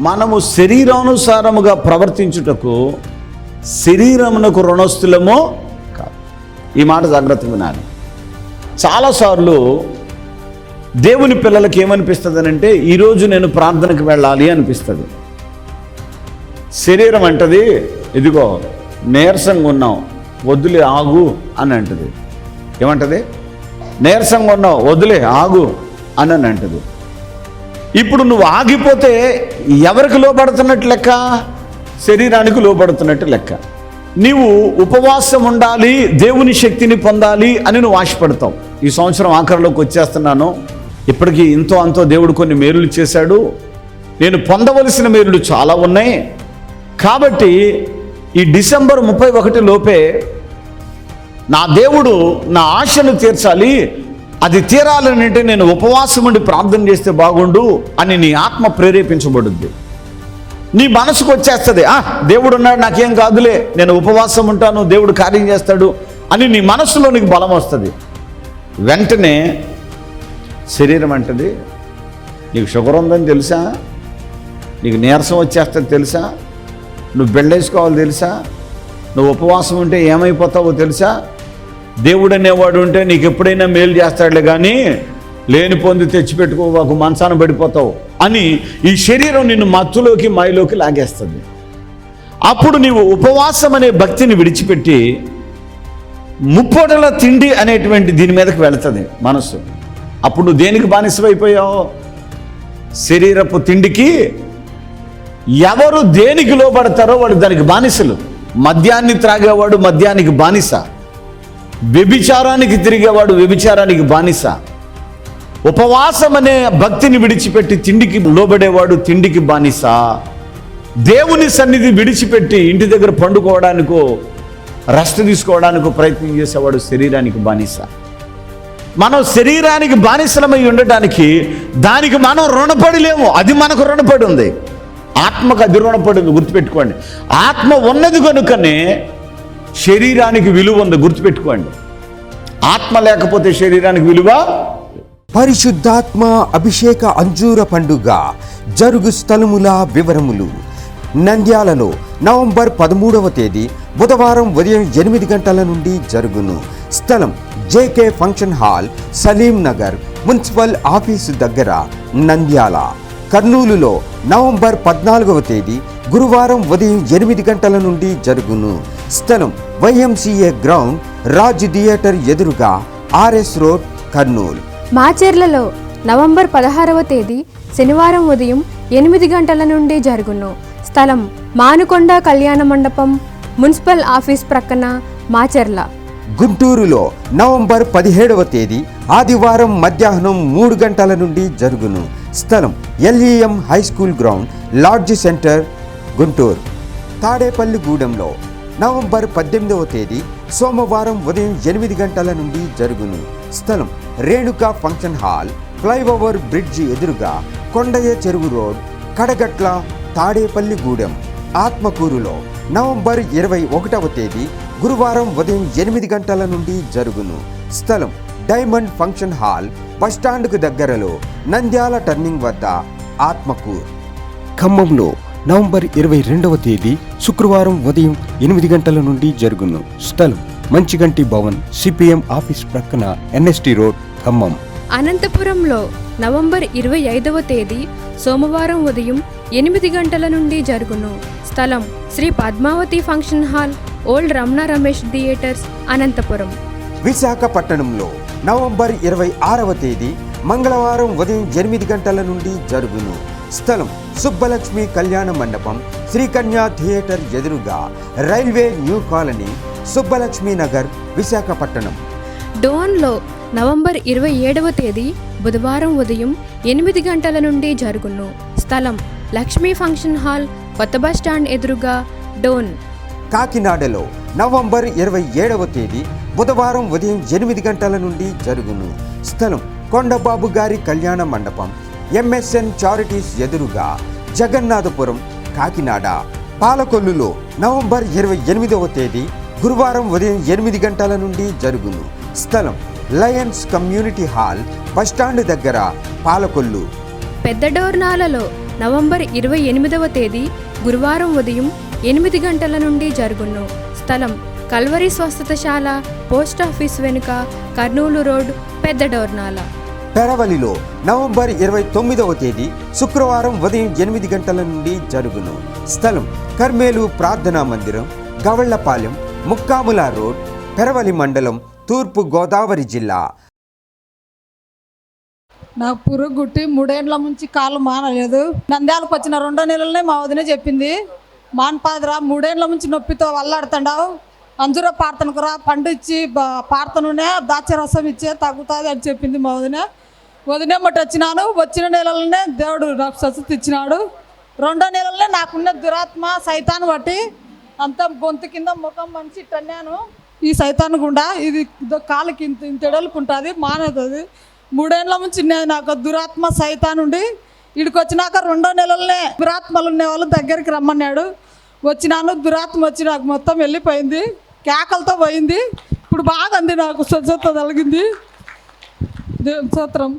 మనము శరీరానుసారముగా ప్రవర్తించుటకు శరీరమునకు రుణస్థులమో కాదు. ఈ మాట జాగ్రత్త వినాలి. చాలాసార్లు దేవుని పిల్లలకి ఏమనిపిస్తుంది అంటే ఈరోజు నేను ప్రార్థనకు వెళ్ళాలి అనిపిస్తుంది. శరీరం అంటది ఇదిగో నీరసంగా ఉన్నావు వద్దులే ఆగు అని అంటది. ఏమంటది? నీరసంగా ఉన్నావు వద్దులే ఆగు అని అని అంటది. ఇప్పుడు నువ్వు ఆగిపోతే ఎవరికి లోపడుతున్నట్టు లెక్క? శరీరానికి లోపడుతున్నట్టు లెక్క. నీవు ఉపవాసం ఉండాలి దేవుని శక్తిని పొందాలి అని నువ్వు ఆశపడతావు. ఈ సంవత్సరం ఆఖరిలోకి వచ్చేస్తున్నాను. ఇప్పటికీ ఇంతో అంతో దేవుడు కొన్ని మేలులు చేశాడు. నేను పొందవలసిన మేలులు చాలా ఉన్నాయి. కాబట్టి ఈ డిసెంబర్ ముప్పై ఒకటి లోపే నా దేవుడు నా ఆశను తీర్చాలి అది తీరాలనంటే నేను ఉపవాసం ఉండి ప్రార్థన చేస్తే బాగుండు అని నీ ఆత్మ ప్రేరేపించబడుద్ది. నీ మనసుకు వచ్చేస్తుంది ఆ దేవుడు ఉన్నాడు నాకేం కాదులే నేను ఉపవాసం ఉంటాను దేవుడు కార్యం చేస్తాడు అని నీ మనసులో నీకు బలం వస్తుంది. వెంటనే శరీరం అంటది నీకు షుగర్ ఉందని తెలుసా? నీకు నీరసం వచ్చేస్తుంది తెలుసా? నువ్వు బెళ్ళేసుకోవాలి తెలుసా? నువ్వు ఉపవాసం ఉంటే ఏమైపోతావో తెలుసా? దేవుడు అనేవాడు ఉంటే నీకు ఎప్పుడైనా మేలు చేస్తాడులే కానీ లేని పొంది తెచ్చిపెట్టుకో ఒక మనసాన పడిపోతావు అని ఈ శరీరం నిన్ను మత్తులోకి మాయలోకి లాగేస్తుంది. అప్పుడు నీవు ఉపవాసం అనే భక్తిని విడిచిపెట్టి ముప్పొడల తిండి అనేటువంటి దీని మీదకి వెళుతుంది మనసు అప్పుడు నువ్వు దేనికి బానిసమైపోయావు శరీరపు తిండికి ఎవరు దేనికి లోపడతారో వాడు దానికి బానిసలు. మద్యాన్ని త్రాగేవాడు మద్యానికి బానిస. వ్యభిచారానికి తిరిగేవాడు వ్యభిచారానికి బానిస. ఉపవాసం అనే భక్తిని విడిచిపెట్టి తిండికి లోబడేవాడు తిండికి బానిస. దేవుని సన్నిధి విడిచిపెట్టి ఇంటి దగ్గర పండుకోవడానికో రెస్ట్ తీసుకోవడానికో ప్రయత్నం చేసేవాడు శరీరానికి బానిస. మనం శరీరానికి బానిసలమై ఉండటానికి దానికి మనం రుణపడి లేము అది మనకు రుణపడి ఉంది. ఆత్మకు అది రుణపడి ఉంది. గుర్తుపెట్టుకోండి. ఆత్మ ఉన్నది కనుకనే శరీరానికి విలువ ఉంది గుర్తుపెట్టుకోండి. ఆత్మ లేకపోతే శరీరానికి విలువ పరిశుద్ధాత్మ అభిషేక అంజూర పండుగ జరుగు స్థలముల వివరములు. నంద్యాలలో నవంబర్ పదమూడవ తేదీ బుధవారం ఉదయం ఎనిమిది గంటల నుండి జరుగును. స్థలం JK function hall Salim Nagar municipal office దగ్గర నంద్యాల. కర్నూలులో నవంబర్ పద్నాలుగవ తేదీ గురువారం ఉదయం ఎనిమిది గంటల నుండి జరుగును. స్థలం వైఎంసీఏ గ్రౌండ్ రాజ్ థియేటర్ ఎదురుగా ఆర్ఎస్ రోడ్ కర్నూలు. మాచెర్లలో నవంబర్ పదహారవ తేదీ శనివారం ఉదయం ఎనిమిది గంటల నుండి జరుగును. స్థలం మానుకొండ కళ్యాణ మండపం మున్సిపల్ ఆఫీస్ ప్రక్కన మాచెర్ల. గుంటూరులో నవంబర్ పదిహేడవ తేదీ ఆదివారం మధ్యాహ్నం మూడు గంటల నుండి జరుగును. స్థలం LEM high school ground lodge centre Guntur. తాడేపల్లిగూడెంలో November పద్దెనిమిదవ తేదీ సోమవారం ఉదయం ఎనిమిది గంటల నుండి జరుగును. స్థలం Renuka function hall flyover bridge ఎదురుగా కొండయ్య చెరువు రోడ్ కడగట్ల తాడేపల్లిగూడెం ఆత్మకూరులో నవంబర్ ఇరవై ఒకటవ తేదీ గురువారం ఉదయం ఎనిమిది గంటల నుండి జరుగును. స్థలం డైమండ్ ఫంక్షన్ హాల్ బస్టాండ్కు దగ్గరలో నంద్యాల టర్నింగ్ వద్ద ఆత్మకూర్. ఖమ్మంలో నవంబర్ ఇరవై రెండవ తేదీ శుక్రవారం ఉదయం ఎనిమిది గంటల నుండి జరుగును. స్థలం మంచిగంటి భవన్ సిపిఎం ఆఫీస్ ప్రక్కన ఎన్ఎస్టి రోడ్ ఖమ్మం. అనంతపురంలో నవంబర్ ఇరవై ఐదవ తేదీ సోమవారం ఉదయం ఎనిమిది గంటల నుండి జరుగును. స్థలం Shri Padmavati function hall old Ramana Ramesh theatres Anantapur. విశాఖపట్టణంలో November ఇరవై ఆరవ తేదీ మంగళవారం ఉదయం ఎనిమిది గంటల నుండి జరుగును. స్థలం సుబ్బలక్ష్మి కళ్యాణ మండపం శ్రీకన్యా థియేటర్ ఎదురుగా railway new colony Subbalakshmi Nagar Visakhapatnam డోన్లో November ఇరవై ఏడవ తేదీ బుధవారం ఉదయం ఎనిమిది గంటల నుండి జరుగును. స్థలం లక్ష్మీ ఫంక్షన్ హాల్ కొత్త బస్ స్టాండ్ ఎదురుగా డోన్. కాకినాడలో నవంబర్ ఇరవై ఏడవ తేదీ బుధవారం ఉదయం ఎనిమిది గంటల నుండి జరుగును. స్థలం కొండబాబు గారి కళ్యాణ మండపం ఎంఎస్ఎన్ చారిటీస్ ఎదురుగా జగన్నాథపురం కాకినాడ. పాలకొల్లులో నవంబర్ ఇరవై ఎనిమిదవ తేదీ గురువారం ఉదయం ఎనిమిది గంటల నుండి జరుగును. స్థలం లయన్స్ కమ్యూనిటీ హాల్ బస్టాండ్ దగ్గర పాలకొల్లు. పెద్ద డోర్నాలలో నవంబర్ ఇరవై ఎనిమిదవ తేదీ గురువారం ఉదయం ఎనిమిది గంటల నుండి జరుగును. స్థలం కల్వరి స్వస్థతశాల పోస్ట్ ఆఫీస్ వెనుక కర్నూలు రోడ్ పెద్ద డోర్నాల. పెరవలిలో నవంబర్ ఇరవై తొమ్మిదవ తేదీ శుక్రవారం ఉదయం ఎనిమిది గంటల నుండి జరుగును. స్థలం కర్మేలు ప్రార్థనా మందిరం గవళ్ళపాలెం ముక్కాముల రోడ్ పెరవలి మండలం తూర్పు గోదావరి జిల్లా. నాకు పురుగు గుట్టి మూడేండ్ల నుంచి కాళ్ళు మానలేదు. నంద్యాలకు వచ్చిన రెండో నెలలనే మా వదిన చెప్పింది మాన్పాదిరా మూడేండ్ల నుంచి నొప్పితో వల్లాడుతుండావు అంజుర పార్తనకు పండు ఇచ్చి బ- పార్తనునే దాచ రసం ఇచ్చే తగ్గుతుంది అని చెప్పింది మా వదిన. వదిన మట్టి వచ్చినాను వచ్చిన నెలలనే దేవుడు నాకు స్వస్థత ఇచ్చినాడు రెండో నెలలనే నాకున్న దురాత్మ సైతాన్ని బట్టి అంతా గొంతు కింద ముఖం మంచి టన్నాను. ఈ సైతాన్ గుండా ఇది ఇదో కాలుకి ఇంత ఇంత ఎడలుపు ఉంటుంది మానేది మూడేళ్ళ నుంచి నేను నాకు దురాత్మ సైతాన్ ఉండి ఇక్కడికి వచ్చినాక రెండో నెలలనే దురాత్మలు ఉండే వాళ్ళు దగ్గరికి రమ్మన్నాడు. వచ్చినాను దురాత్మ వచ్చి నాకు మొత్తం వెళ్ళిపోయింది కేకలతో పోయింది. ఇప్పుడు బాగా అంది నాకు స్వచ్ఛత కలిగింది. దేవుని సూత్రం.